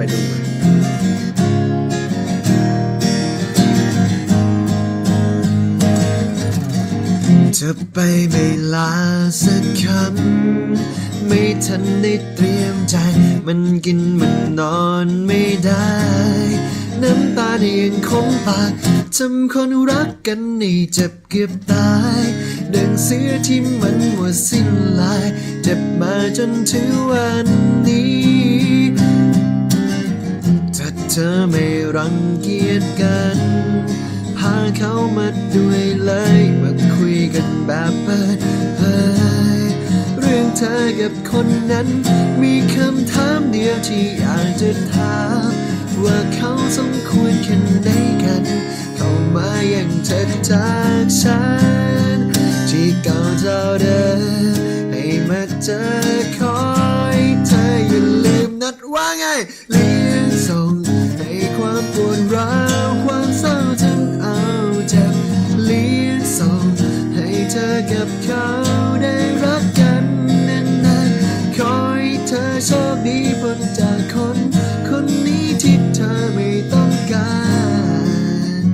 ไปดูมาจะไปไม่ลาสักคำ ไม่ทันได้เตรียมใจ มันกินมันนอนไม่ได้ น้ำตาเนี่ยังคงปากจำคนรักกันนี่เจ็บเกือบตาย ดังเสือที่มันหมดสิ้นลาย เจ็บมาจนถึงวัน รังเกียจกัน พาเขามาด้วยเลย มาคุยกันแบบเปิดเผยเรื่องเธอกับคนนั้น มีคำถามเดียวที่อยากจะถาม ว่าเขาสมควรแค่ไหนกัน เข้ามาอย่างเธอจากฉัน ที่เก่าเท่าเดิมให้มาเจอคอยเธออย่าลืมนัดว่าไงเลี้ยง อกับเขาได้รักกันนานๆ ขอให้เธอโชคดีพ้นจากคน คนนี้ที่เธอไม่ต้องการ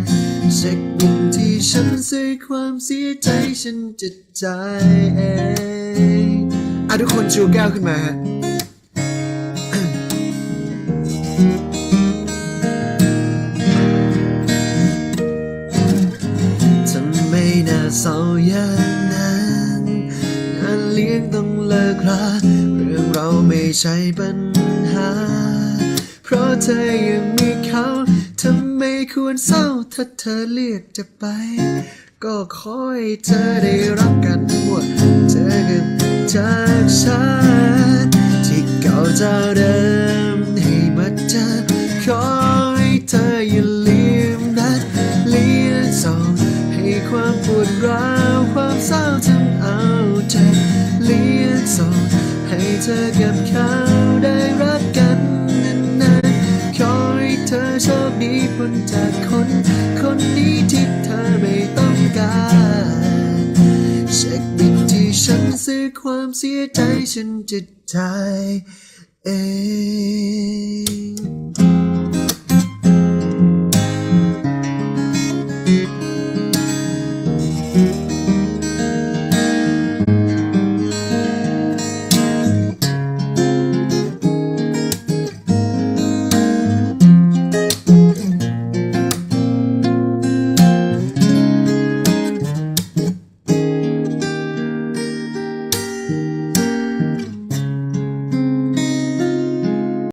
เช็คบินที่ฉันซื้อความเสียใจฉันจะจ่ายเองอะทุกคนชูแก้วขึ้นมาฮะ เศร้าอย่างนั้นงานเลี้ยงต้องเลิกราเรื่องเราไม่ใช่ปัญหา เพราะเธอยังมีเขาทำไมควรเศร้าถ้าเธอเลือกจะไป ก็ขอให้เธอได้รักกันหมดเจอกันจากฉันที่เก่าเจ้าเดิม เธอกับเขาได้รักกันนานๆ ขอให้เธอโชคดีพ้นจากคน คนนี้ที่เธอไม่ต้องการเช็คบินที่ฉันซื้อความเสียใจฉันจะจ่ายเอง